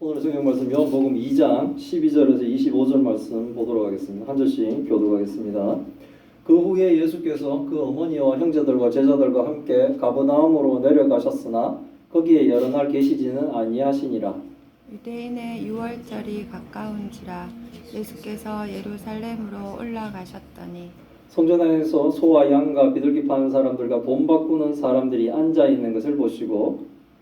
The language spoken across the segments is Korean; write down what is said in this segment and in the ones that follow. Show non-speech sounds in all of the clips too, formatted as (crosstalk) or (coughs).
오늘 성경 말씀 요한복음 2장 12절에서 25절 말씀 보도록 하겠습니다. 한 절씩 교독하겠습니다. 그 후에 예수께서 그 어머니와 형제들과 제자들과 함께 가버나움으로 내려가셨으나 거기에 여러 날 계시지는 아니하시니라. 유대인의 유월절이 가까운지라 예수께서 예루살렘으로 올라가셨더니 성전 안에서 소와 양과 비둘기 파는 사람들과 돈 바꾸는 사람들이 앉아 있는 것을 보시고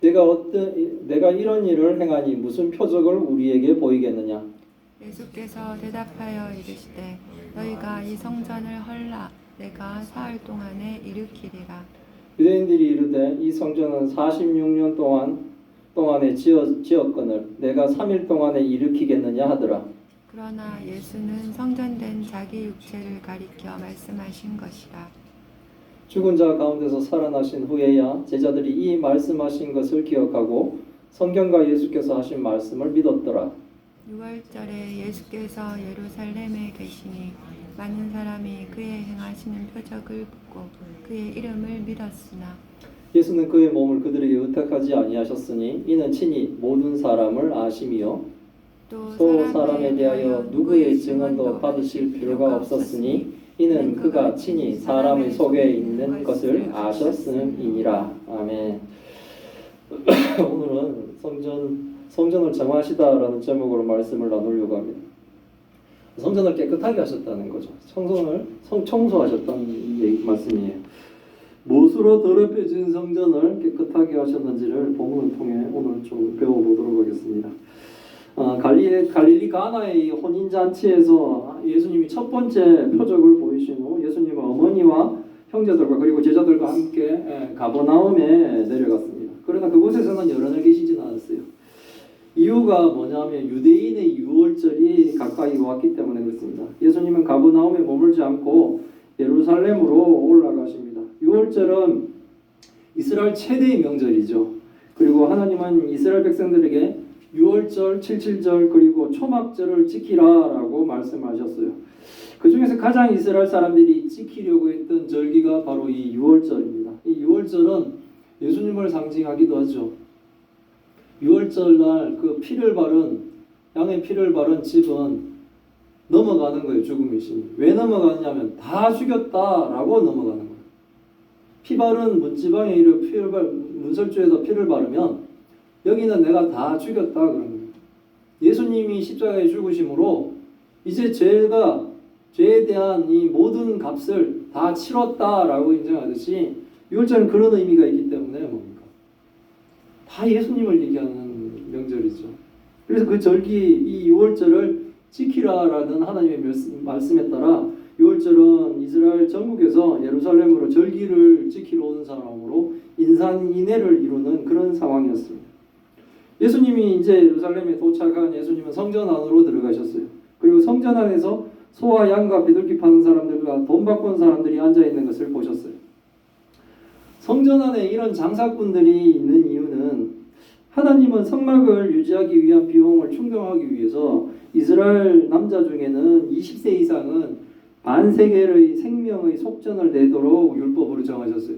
내가 어떤 내가 이런 일을 행하니 무슨 표적을 우리에게 보이겠느냐? 예수께서 대답하여 이르시되 너희가 이 성전을 헐라. 내가 사흘 동안에 일으키리라. 유대인들이 이르되 이 성전은 46년 동안 동안에 지어 지었거늘 내가 3일 동안에 일으키겠느냐 하더라. 그러나 예수는 성전된 자기 육체를 가리켜 말씀하신 것이라 죽은 자 가운데서 살아나신 후에야 제자들이 이 말씀하신 것을 기억하고 성경과 예수께서 하신 말씀을 믿었더라. 6월절에 예수께서 예루살렘에 계시니 많은 사람이 그의 행하시는 표적을 보고 그의 이름을 믿었으나 예수는 그의 몸을 그들에게 의탁하지 아니하셨으니 이는 친히 모든 사람을 아심이요. 또또 사람에 대하여 누구의 증언도 받으실 필요가 없었으니 이는 그가 친히 사람의 속에 있는 것을 아셨음이니라. 아멘. (coughs) 오늘은 성전 성전을 정하시다라는 제목으로 말씀을 나누려고 합니다. 성전을 깨끗하게 하셨다는 거죠. 청소를 성 청소하셨다는 얘기, 말씀이에요. 무엇으로 더럽혀진 성전을 깨끗하게 하셨는지를 본문을 통해 오늘 좀 배워보도록 하겠습니다. 어, 갈리, 갈릴리 가나의 혼인 잔치에서 예수님이 첫 번째 표적을 보이신 후 예수님은 어머니와 형제들과 그리고 제자들과 함께 예, 가버나움에 내려갔습니다. 그러나 그곳에서는 여러 날 계시지는 않았어요. 이유가 뭐냐면 유대인의 유월절이 가까이 왔기 때문에 그렇습니다. 예수님은 가버나움에 머물지 않고 예루살렘으로 올라가십니다. 유월절은 이스라엘 최대의 명절이죠. 그리고 하나님은 이스라엘 백성들에게 6월절, 77절 그리고 초막절을 지키라라고 말씀하셨어요. 그 중에서 가장 이스라엘 사람들이 지키려고 했던 절기가 바로 이 6월절입니다. 이 6월절은 예수님을 상징하기도 하죠. 6월절 날 그 피를 바른 양의 피를 바른 집은 넘어가는 거예요. 죽음의 신이. 왜 넘어가느냐면 다 죽였다라고 넘어가는 거예요. 피 바른 문지방에 이르 피를 바 문설주에다 피를 바르면 여기는 내가 다 죽였다 그런 거예요. 예수님이 십자가에 죽으심으로 이제 죄가 죄에 대한 이 모든 값을 다 치렀다라고 인정하듯이 유월절은 그런 의미가 있기 때문에 뭡니까? 다 예수님을 얘기하는 명절이죠. 그래서 그 절기 이 유월절을 지키라라는 하나님의 말씀- 말씀에 따라 유월절은 이스라엘 전국에서 예루살렘으로 절기를 지키러 오는 사람으로 인산 인해를 이루는 그런 상황이었습니다. 예수님이 이제 예루살렘에 도착한 예수님은 성전 안으로 들어가셨어요. 그리고 성전 안에서 소와 양과 비둘기 파는 사람들과 돈 바꾼 사람들이 앉아 있는 것을 보셨어요. 성전 안에 이런 장사꾼들이 있는 이유는 하나님은 성막을 유지하기 위한 비용을 충당하기 위해서 이스라엘 남자 중에는 20세 이상은 반세겔의 생명의 속전을 내도록 율법으로 정하셨어요.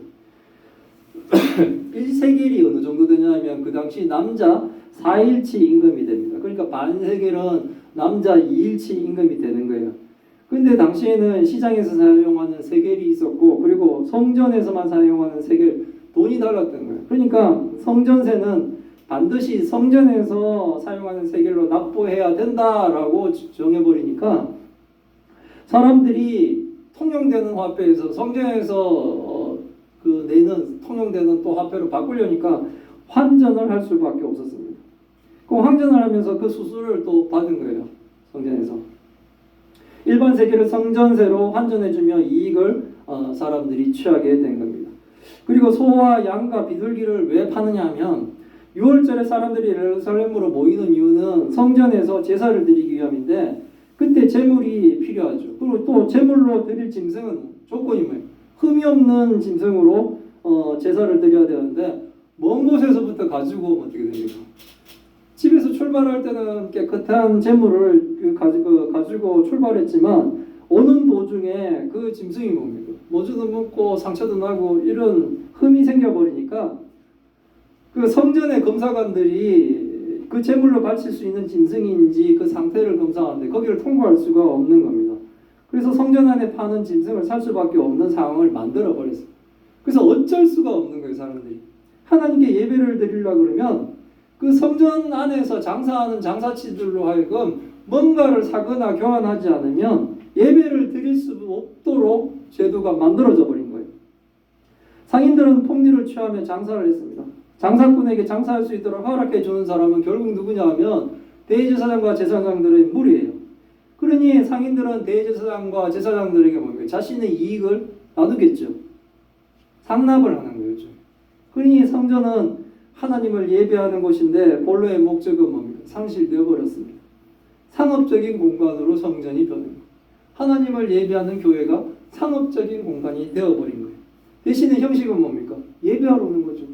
(coughs) 1세겔이 어느 정도 되냐면 그 당시 남자 4일치 임금이 됩니다. 그러니까 반세겔은 남자 2일치 임금이 되는 거예요. 근데 당시에는 시장에서 사용하는 세겔이 있었고 그리고 성전에서만 사용하는 세겔 돈이 달랐던 거예요. 그러니까 성전세는 반드시 성전에서 사용하는 세겔로 납부해야 된다라고 정해버리니까 사람들이 통용되는 화폐에서 성전에서 어, 그 내는 통용되는 또 화폐로 바꾸려니까 환전을 할 수밖에 없었습니다. 그 환전을 하면서 그 수수료를 또 받은 거예요. 성전에서. 일반 세계를 성전세로 환전해주며 이익을 어, 사람들이 취하게 된 겁니다. 그리고 소와 양과 비둘기를 왜 파느냐 하면 6월절에 사람들이 예루살렘으로 모이는 이유는 성전에서 제사를 드리기 위함인데 그때 제물이 필요하죠. 그리고 또 제물로 드릴 짐승은 조건이 뭐예요? 흠이 없는 짐승으로 어, 제사를 드려야 되는데 먼 곳에서부터 가지고 오면 어떻게 됩니까? 집에서 출발할 때는 깨끗한 제물을 그 가지고 가지고 출발했지만 오는 도중에 그 짐승이 뭡니까? 모주도 묻고 상처도 나고 이런 흠이 생겨버리니까 그 성전의 검사관들이 그 제물로 바칠 수 있는 짐승인지 그 상태를 검사하는데 거기를 통과할 수가 없는 겁니다. 그래서 성전 안에 파는 짐승을 살 수밖에 없는 상황을 만들어 버렸어요. 그래서 어쩔 수가 없는 거예요, 사람들이. 하나님께 예배를 드리려 그러면 그 성전 안에서 장사하는 장사치들로 하여금 뭔가를 사거나 교환하지 않으면 예배를 드릴 수 없도록 제도가 만들어져 버린 거예요. 상인들은 폭리를 취하며 장사를 했습니다. 장사꾼에게 장사할 수 있도록 허락해 주는 사람은 결국 누구냐 하면 대제사장과 제사장들의 무리예요. 그러니 상인들은 대제사장과 제사장들에게 뭡니까? 자신의 이익을 나누겠죠. 상납을 하는 거죠. 그러니 성전은 하나님을 예배하는 곳인데 본래의 목적은 뭡니까? 상실되어 버렸습니다. 상업적인 공간으로 성전이 변한 거예요. 하나님을 예배하는 교회가 상업적인 공간이 되어버린 거예요. 대신에 형식은 뭡니까? 예배하러 오는 거죠.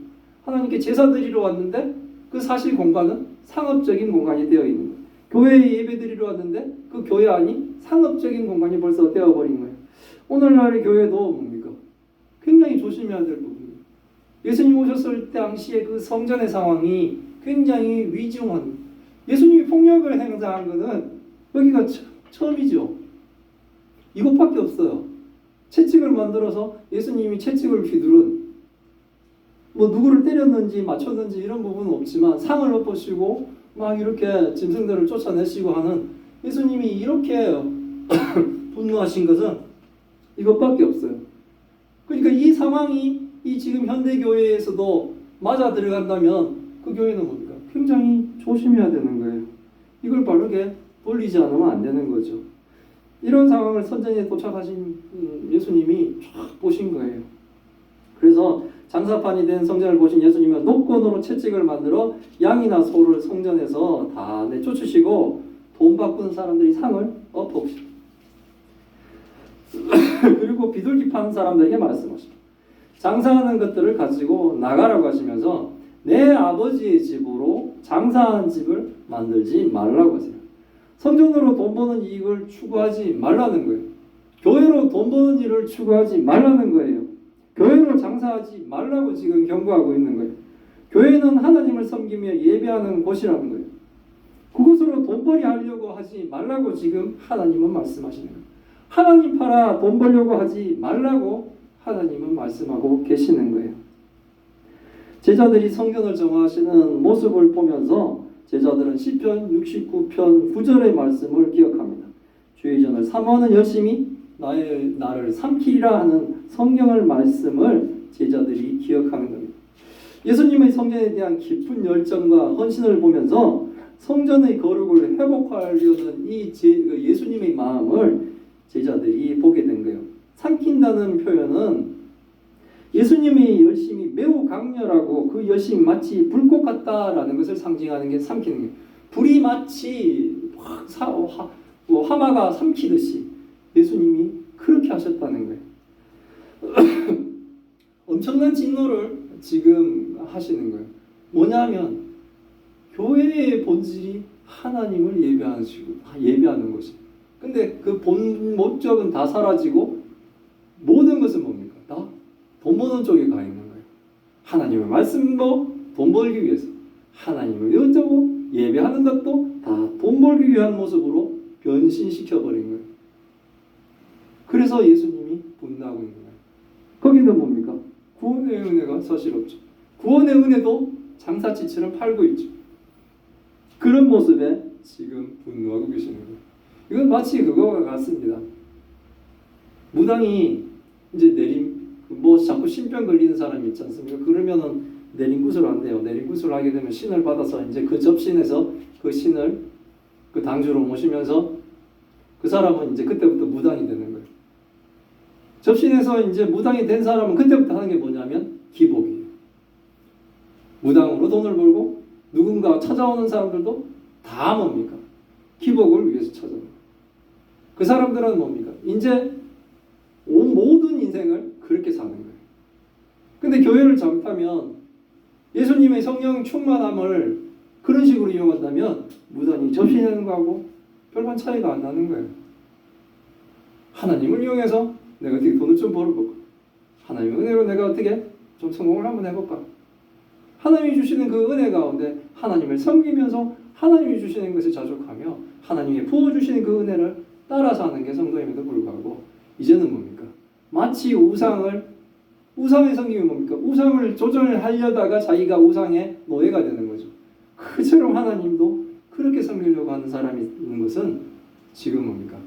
하나님께 제사 드리러 왔는데 그 사실 공간은 상업적인 공간이 되어 있는 거예요. 교회에 예배 드리러 왔는데 그 교회 안이 상업적인 공간이 벌써 되어버린 거예요. 오늘날의 교회도 뭡니까? 굉장히 조심해야 될 부분이에요. 예수님 오셨을 당시에 그 성전의 상황이 굉장히 위중한 예수님이 폭력을 행사한 것은 여기가 처, 처음이죠. 이것밖에 없어요. 채찍을 만들어서 예수님이 채찍을 휘두른 뭐 누구를 때렸는지 맞췄는지 이런 부분은 없지만 상을 엎으시고 막 이렇게 짐승들을 쫓아내시고 하는 예수님이 이렇게 (coughs) 분노하신 것은 이것밖에 없어요. 그러니까 이 상황이 이 지금 현대 교회에서도 맞아 들어간다면 그 교회는 뭡니까? 굉장히 조심해야 되는 거예요. 이걸 바르게 돌리지 않으면 안 되는 거죠. 이런 상황을 선전에 도착하신 음, 예수님이 쫙 보신 거예요. 그래서 장사판이 된 성전을 보신 예수님은 노건으로 채찍을 만들어 양이나 소를 성전에서 다 내쫓으시고 돈 바꾸는 사람들이 상을 엎어옵시다. (laughs) 그리고 비둘기 파는 사람들에게 말씀하십니다. 장사하는 것들을 가지고 나가라고 하시면서 내 아버지의 집으로 장사하는 집을 만들지 말라고 하세요. 성전으로 돈 버는 이익을 추구하지 말라는 거예요. 교회로 돈 버는 일을 추구하지 말라는 거예요. 교회로 장사하지 말라고 지금 경고하고 있는 거예요. 교회는 하나님을 섬기며 예배하는 곳이라는 거예요. 그곳으로 돈벌이 하려고 하지 말라고 지금 하나님은 말씀하시는 거예요. 하나님 팔아 돈 벌려고 하지 말라고 하나님은 말씀하고 계시는 거예요. 제자들이 성경을 정화하시는 모습을 보면서 제자들은 시편 69편 9절의 말씀을 기억합니다. 주의 전을 사모하는 열심히 나의 나를 삼키리라 하는 성경을 말씀을 제자들이 기억하는 겁니다. 예수님의 성전에 대한 깊은 열정과 헌신을 보면서 성전의 거룩을 회복하려는 이 제, 그 예수님의 마음을 제자들이 보게 된 거예요. 삼킨다는 표현은 예수님의 열심이 매우 강렬하고 그 열심이 마치 불꽃 같다라는 것을 상징하는 게 삼키는 거예요. 불이 마치 확 사, 화, 뭐 화마가 삼키듯이 예수님이 그렇게 하셨다는 거예요. (coughs) 엄청난 진노를 지금 하시는 거예요. 뭐냐면 교회의 본질이 하나님을 예배하시고 예배하는 것이. 근데 그 본 목적은 다 사라지고 모든 것은 뭡니까? 다 돈 버는 쪽에 가 있는 거예요. 하나님의 말씀도 돈 벌기 위해서 하나님을 여쩌고 예배하는 것도 다 돈 벌기 위한 모습으로 변신시켜 버린 거예요. 그래서 예수님이 분노하고 있는 거예요. 거기는 뭡니까? 구원의 은혜가 사실 없죠. 구원의 은혜도 장사치처럼 팔고 있죠. 그런 모습에 지금 분노하고 계시는 거예요. 이건 마치 그거와 같습니다. 무당이 이제 내림 뭐 자꾸 신병 걸리는 사람이 있지 않습니까? 그러면은 내림굿을 한대요. 내림굿을 하게 되면 신을 받아서 이제 그 접신에서 그 신을 그 당주로 모시면서 그 사람은 이제 그때부터 무당이 되는 거예요. 접신에서 이제 무당이 된 사람은 그때부터 하는 게 뭐냐면 기복이에요. 무당으로 돈을 벌고 누군가 찾아오는 사람들도 다 뭡니까? 기복을 위해서 거예요. 그 사람들은 뭡니까? 이제 온 모든 인생을 그렇게 사는 거예요. 근데 교회를 잘못하면 예수님의 성령 충만함을 그런 식으로 이용한다면 무단히 접신하는 거하고 별반 차이가 안 나는 거예요. 하나님을 이용해서 내가 어떻게 돈을 좀 벌어볼까? 하나님의 은혜로 내가 어떻게 좀 성공을 한번 해볼까? 하나님이 주시는 그 은혜 가운데 하나님을 섬기면서 하나님이 주시는 것을 자족하며 하나님이 부어주시는 그 은혜를 따라 사는 게 성도임에도 불구하고 이제는 뭡니까? 마치 우상을 우상의 성경이 뭡니까? 우상을 조정을 하려다가 자기가 우상의 노예가 되는 거죠. 그처럼 하나님도 그렇게 섬기려고 하는 사람이 있는 것은 지금 뭡니까?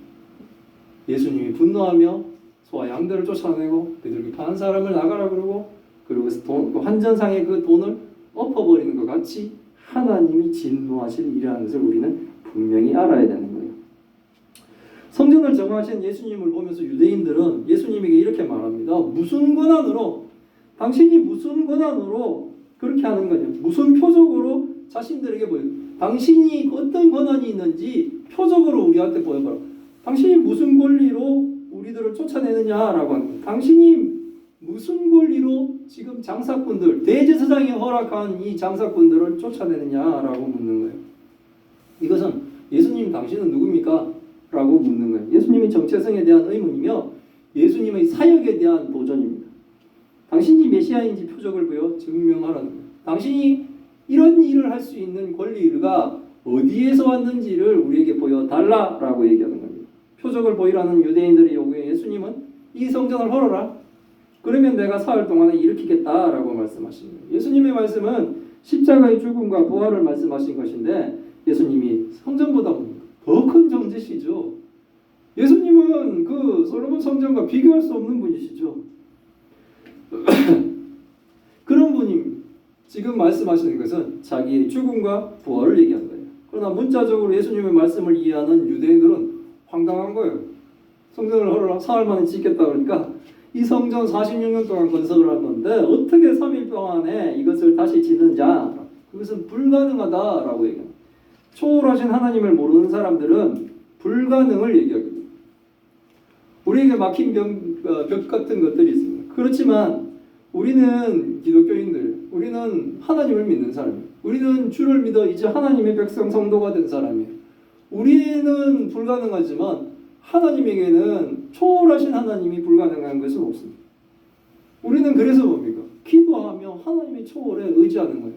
예수님이 분노하며 소와 양들을 쫓아내고 그들을 파는 사람을 나가라 그러고 그리고 돈, 그 환전상의 그 돈을 엎어버리는 것 같이 하나님이 진노하실 일이라는 것을 우리는 분명히 알아야 되는 거예요. 성전을 정하신 예수님을 보면서 유대인들은 예수님에게 이렇게 말합니다. 무슨 권한으로 당신이 무슨 권한으로 그렇게 하는 거냐? 무슨 표적으로 자신들에게 보여? 당신이 어떤 권한이 있는지 표적으로 우리한테 보여봐라. 당신이 무슨 권리로 우리들을 쫓아내느냐라고 하는 거예요. 당신이 무슨 권리로 지금 장사꾼들 대제사장이 허락한 이 장사꾼들을 쫓아내느냐라고 묻는 거예요. 이것은 예수님 당신은 누굽니까? 라고 묻는 거예요. 예수님의 정체성에 대한 의문이며 예수님의 사역에 대한 도전입니다. 당신이 메시아인지 표적을 보여 증명하라는 거예요. 당신이 이런 일을 할 수 있는 권리가 어디에서 왔는지를 우리에게 보여달라라고 얘기하는 겁니다. 표적을 보이라는 유대인들의 요구에 예수님은 이 성전을 헐어라. 그러면 내가 사흘 동안에 일으키겠다라고 거예요. 예수님의 말씀은 십자가의 죽음과 부활을 말씀하신 것인데 예수님이 성전보다 더 큰 정죄시죠. 예수님은 그 솔로몬 성전과 비교할 수 없는 분이시죠. (clears throat) 그런 분이 지금 말씀하시는 것은 자기의 죽음과 부활을 얘기한 거예요. 그러나 문자적으로 예수님의 말씀을 이해하는 유대인들은 황당한 거예요. 성전을 사흘 만에 짓겠다 그러니까 이 성전 46년 동안 건설을 한 건데 어떻게 3일 동안에 이것을 다시 짓는자 그것은 불가능하다라고 얘기합니다. 초월하신 하나님을 모르는 사람들은 불가능을 얘기하거든요. 우리에게 막힌 벽, 어, 벽 같은 것들이 있습니다. 그렇지만 우리는 기독교인들, 우리는 하나님을 믿는 사람이에요. 우리는 주를 믿어 이제 하나님의 백성 성도가 된 사람이에요. 우리는 불가능하지만 하나님에게는 초월하신 하나님이 불가능한 것은 없습니다. 우리는 그래서 뭡니까? 기도하며 하나님의 초월에 의지하는 거예요.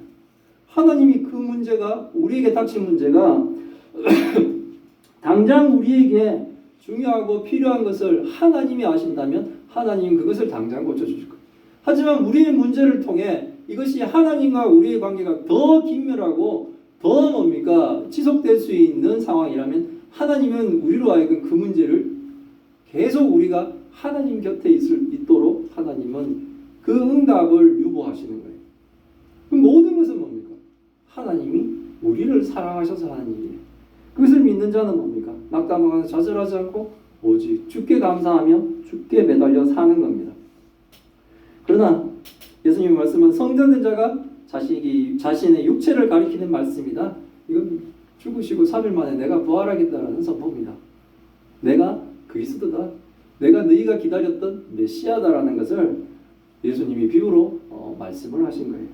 하나님이 그 문제가 우리에게 닥친 문제가 (clears throat) 당장 우리에게 중요하고 필요한 것을 하나님이 아신다면 하나님 그것을 당장 고쳐주실 거예요. 하지만 우리의 문제를 통해 이것이 하나님과 우리의 관계가 더 긴밀하고 더 뭡니까 지속될 수 있는 상황이라면 하나님은 우리로 하여금 그 문제를 계속 우리가 하나님 곁에 있을 있도록 하나님은 그 응답을 유보하시는 거예요. 그럼 모든 것은 뭡니까? 하나님이 우리를 사랑하셔서 하는 일이에요. 그것을 믿는 자는 뭡니까? 낙담하거나 좌절하지 않고 오직 주께 감사하며 주께 매달려 사는 겁니다. 그러나 예수님의 말씀은 성전된 자가 자식이 자신의 육체를 가리키는 말씀이다. 이건 죽으시고 3일 만에 내가 부활하겠다라는 선포입니다. 내가 그리스도다. 내가 너희가 기다렸던 메시아다라는 것을 예수님이 비유로 어, 말씀을 하신 거예요.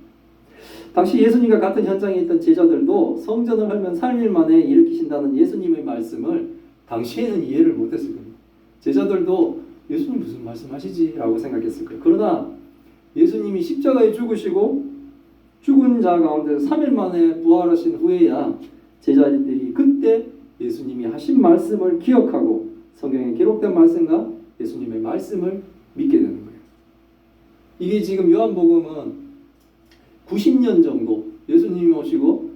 당시 예수님과 같은 현장에 있던 제자들도 성전을 헐면 3일 만에 일으키신다는 예수님의 말씀을 당시에는 이해를 못했을 겁니다. 제자들도 예수님 무슨 말씀하시지라고 생각했을 거예요. 그러나 예수님이 십자가에 죽으시고 죽은 자 가운데 3일 만에 부활하신 후에야 제자들이 그때 예수님이 하신 말씀을 기억하고 성경에 기록된 말씀과 예수님의 말씀을 믿게 되는 거예요. 이게 지금 요한복음은 90년 정도 예수님이 오시고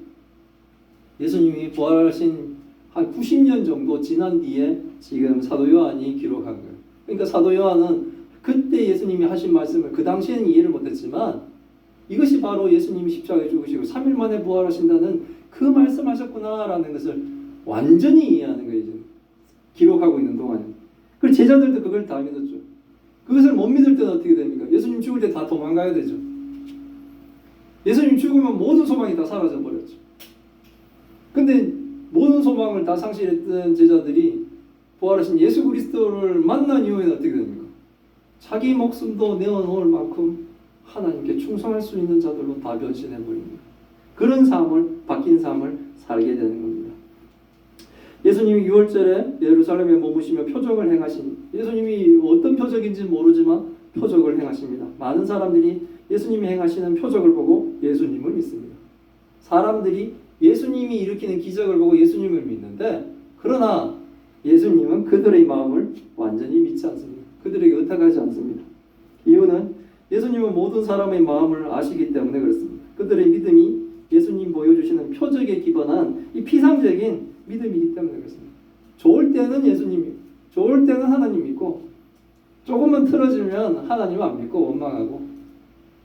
예수님이 부활하신 한 90년 정도 지난 뒤에 지금 사도 요한이 기록한 거예요. 그러니까 사도 요한은 그때 예수님이 하신 말씀을 그 당시에는 이해를 못했지만 이것이 바로 예수님이 십자가에 죽으시고 3일 만에 부활하신다는 그 말씀하셨구나라는 것을 완전히 이해하는 거예요. 기록하고 있는 동안에. 그리고 제자들도 그걸 다 믿었죠. 그것을 못 믿을 때는 어떻게 됩니까? 예수님 죽을 때 다 도망가야 되죠. 예수님 죽으면 모든 소망이 다 사라져 버렸죠. 근데 모든 소망을 다 상실했던 제자들이 부활하신 예수 그리스도를 만난 이후에는 어떻게 됩니까? 자기 목숨도 내어놓을 만큼 하나님께 충성할 수 있는 자들로 다 변신해 버립니다. 그런 삶을 바뀐 삶을 살게 되는 겁니다. 예수님이 6월절에 예루살렘에 머무시며 표적을 행하신 예수님이 어떤 표적인지 모르지만 표적을 행하십니다. 많은 사람들이 예수님이 행하시는 표적을 보고 예수님을 믿습니다. 사람들이 예수님이 일으키는 기적을 보고 예수님을 믿는데 그러나 예수님은 그들의 마음을 완전히 믿지 않습니다. 그들에게 의탁하지 않습니다. 이유는 예수님은 모든 사람의 마음을 아시기 때문에 그렇습니다. 그들의 믿음이 예수님 보여주시는 표적에 기반한 이 피상적인 믿음이기 때문에 그렇습니다. 좋을 때는 예수님, 좋을 때는 하나님 믿고 조금만 틀어지면 하나님 안 믿고 원망하고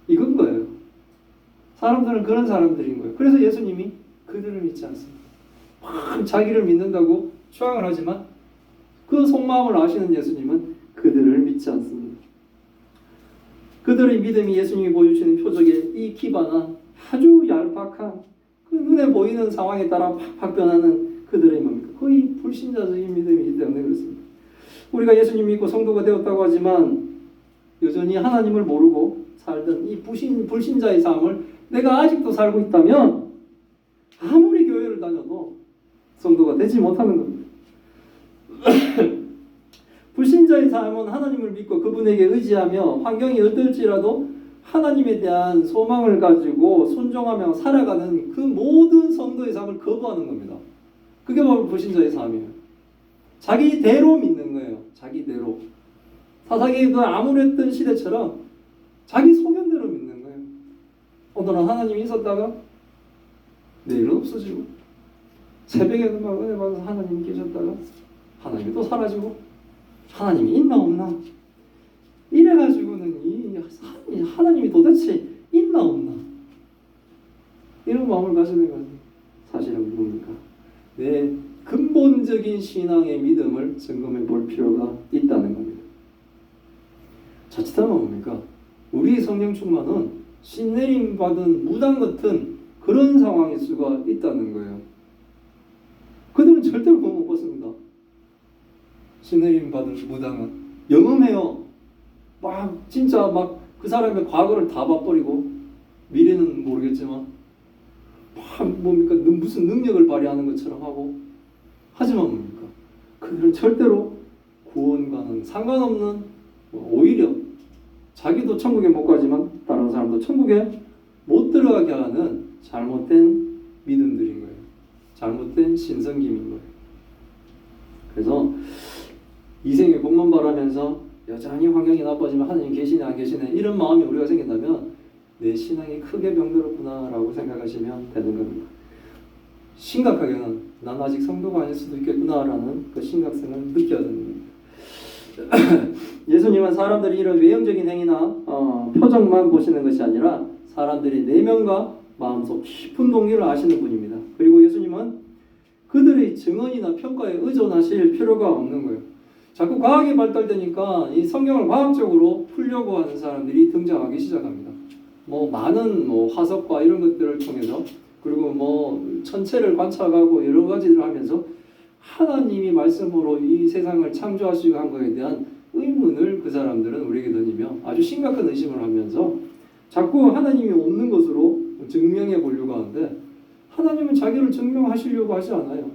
이건 거예요. 사람들은 그런 사람들인 거예요. 그래서 예수님이 그들을 믿지 않습니다. 막 자기를 믿는다고 추앙을 하지만 그 속마음을 아시는 예수님은 그들을 믿지 않습니다. 그들의 믿음이 예수님이 보여주시는 표적에 이 기반한 아주 얄팍한 그 눈에 보이는 상황에 따라 팍팍 변하는 그들의 뭡니까? 거의 불신자적인 믿음이기 때문에 그렇습니다. 우리가 예수님 믿고 성도가 되었다고 하지만 여전히 하나님을 모르고 살던 이 불신, 불신자의 삶을 내가 아직도 살고 있다면 아무리 교회를 다녀도 성도가 되지 못하는 겁니다. (clears throat) 불신자의 삶은 하나님을 믿고 그분에게 의지하며 환경이 어떨지라도 하나님에 대한 소망을 가지고 순종하며 살아가는 그 모든 성도의 삶을 거부하는 겁니다. 그게 바로 불신자의 삶이에요. 자기대로 믿는 거예요. 자기대로. 사사기 그 아무랬던 시대처럼 자기 소견대로 믿는 거예요. 오늘은 하나님이 있었다가 내일은 없어지고 새벽에는 막 은혜 받아서 하나님이 계셨다가 하나님이 또 사라지고 하나님이 있나 없나 이래가지고 는이 하나님이 도대체 있나 없나 이런 마음을 가지는 것은 사실은 뭡니까? 내 근본적인 신앙의 믿음을 점검해 볼 필요가 있다는 겁니다. 자칫하면 뭡니까? 우리 성령 충만은 신내림 받은 무당 같은 그런 상황일 수가 있다는 거예요. 그들은 절대로 그거 못 봤습니다. 신내림 받은 무당은 영험해요. 막 진짜 막 그 사람의 과거를 다 봐버리고 미래는 모르겠지만 막 뭡니까 능- 무슨 능력을 발휘하는 것처럼 하고 하지만 뭡니까 그들은 절대로 구원과는 상관없는 뭐 오히려 자기도 천국에 못 가지만 다른 사람도 천국에 못 들어가게 하는 잘못된 믿음들인 거예요. 잘못된 신성김인 거예요. 그래서 이생의 복만 바라면서 여전히 환경이 나빠지면 하나님 계시네 안 계시네 이런 마음이 우리가 생긴다면 내 신앙이 크게 병들었구나라고 생각하시면 되는 겁니다. 심각하게는 난 아직 성도가 아닐 수도 있겠구나라는 그 심각성을 느껴야 됩니다. (clears throat) 예수님은 사람들이 이런 외형적인 행위나 어, 표정만 보시는 것이 아니라 사람들의 내면과 마음속 깊은 동기를 아시는 분입니다. 그리고 예수님은 그들의 증언이나 평가에 의존하실 필요가 없는 거예요. 자꾸 과학이 발달되니까 이 성경을 과학적으로 풀려고 하는 사람들이 등장하기 시작합니다. 뭐 많은 뭐 화석과 이런 것들을 통해서 그리고 뭐 천체를 관찰하고 여러 가지를 하면서 하나님이 말씀으로 이 세상을 창조하시고 한 것에 대한 의문을 그 사람들은 우리에게 던지며 아주 심각한 의심을 하면서 자꾸 하나님이 없는 것으로 증명해 보려고 하는데 하나님은 자기를 증명하시려고 하지 않아요.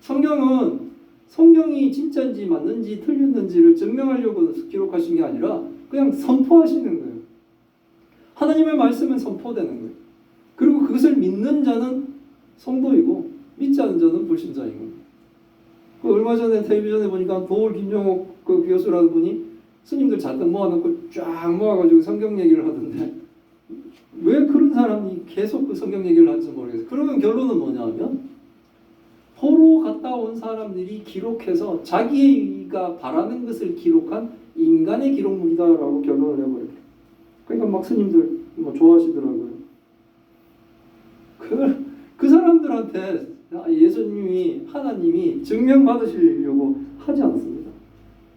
성경은 성경이 진짜인지 맞는지 틀렸는지를 증명하려고 기록하신 게 아니라 그냥 선포하시는 거예요. 하나님의 말씀은 선포되는 거예요. 그리고 그것을 믿는 자는 성도이고 믿지 않는 자는 불신자인 겁니다. 그 얼마 전에 텔레비전에 보니까 도울 김종옥 그 교수라는 분이 스님들 잔뜩 모아놓고 쫙 모아가지고 성경 얘기를 하던데 왜 그런 사람이 계속 그 성경 얘기를 하는지 모르겠어요. 그러면 결론은 뭐냐면 포로 갔다 온 사람들이 기록해서 자기가 바라는 것을 기록한 인간의 기록물이다라고 결론을 내버려요. 그러니까 막 스님들 뭐 좋아하시더라고요. 그, 그 사람들한테 예수님이 하나님이 증명 받으시려고 하지 않습니다.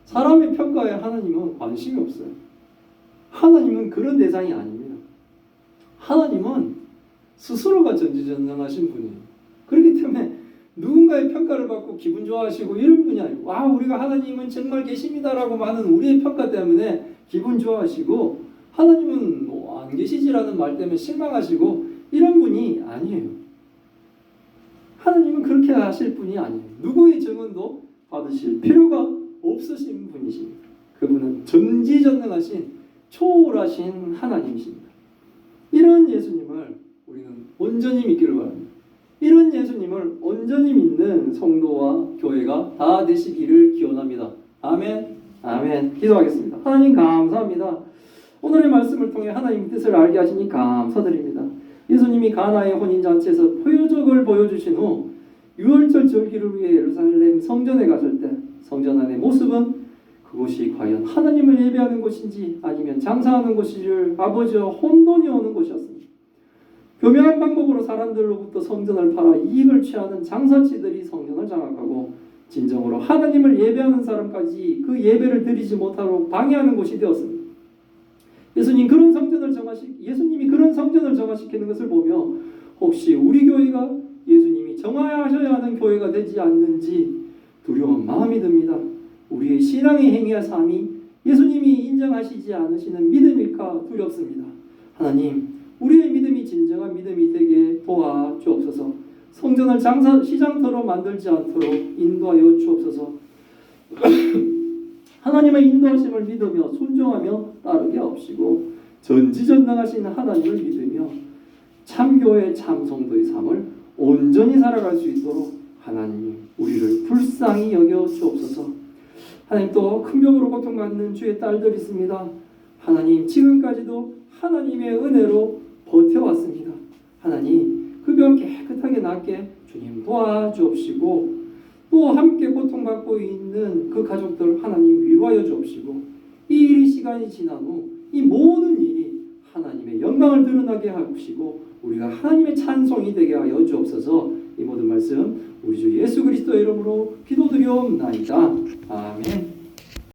사람의 평가에 하나님은 관심이 없어요. 하나님은 그런 대상이 아닙니다. 하나님은 스스로가 전지전능하신 분이에요. 누군가의 평가를 받고 기분 좋아하시고 이런 분이 아니고 와 우리가 하나님은 정말 계십니다라고 하는 우리의 평가 때문에 기분 좋아하시고 하나님은 뭐 안 계시지라는 말 때문에 실망하시고 이런 분이 아니에요. 하나님은 그렇게 하실 분이 아니에요. 누구의 증언도 받으실 필요가 없으신 분이십니다. 그분은 전지전능하신 초월하신 하나님이십니다. 이런 예수님을 우리는 온전히 믿기를 바랍니다. 이런 예수님을 온전히 믿는 성도와 교회가 다 되시기를 기원합니다. 아멘. 아멘. 기도하겠습니다. 하나님 감사합니다. 오늘의 말씀을 통해 하나님 뜻을 알게 하시니 감사드립니다. 예수님이 가나의 혼인 잔치에서 표적을 보여주신 후 유월절 절기를 위해 예루살렘 성전에 갔을 때 성전 안의 모습은 그곳이 과연 하나님을 예배하는 곳인지 아니면 장사하는 곳인지를 아버지와 혼돈이 오는 곳이었습니다. 교묘한 방법으로 사람들로부터 성전을 팔아 이익을 취하는 장사치들이 성전을 장악하고 진정으로 하나님을 예배하는 사람까지 그 예배를 드리지 못하도록 방해하는 곳이 되었습니다. 예수님 그런 성전을 정하시 예수님이 그런 성전을 정하시키는 것을 보며 혹시 우리 교회가 예수님이 정하셔야 하는 교회가 되지 않는지 두려운 마음이 듭니다. 우리의 신앙의 행위와 삶이 예수님이 인정하시지 않으시는 믿음일까 두렵습니다. 하나님, 우리의 믿음이 진정한 믿음이 되게 도와 주옵소서. 성전을 장사 시장터로 만들지 않도록 인도하여 주옵소서. (clears throat) 하나님의 인도하심을 믿으며 순종하며 따르게 하옵시고 전지전능하신 하나님을 믿으며 참교회 참성도의 삶을 온전히 살아갈 수 있도록 하나님 우리를 불쌍히 여겨 주옵소서. 하나님 또 큰 병으로 고통받는 주의 딸들 있습니다. 하나님 지금까지도 하나님의 은혜로 버텨왔습니다. 하나님 그 병 깨끗하게 낫게 주님 도와주옵시고 또 함께 고통받고 있는 그 가족들 하나님 위로하여 주옵시고 이 일이 시간이 지난 후 이 모든 일이 하나님의 영광을 드러나게 하옵시고 우리가 하나님의 찬송이 되게 하여 주옵소서 이 모든 말씀 우리 주 예수 그리스도의 이름으로 기도드리옵나이다. 아멘.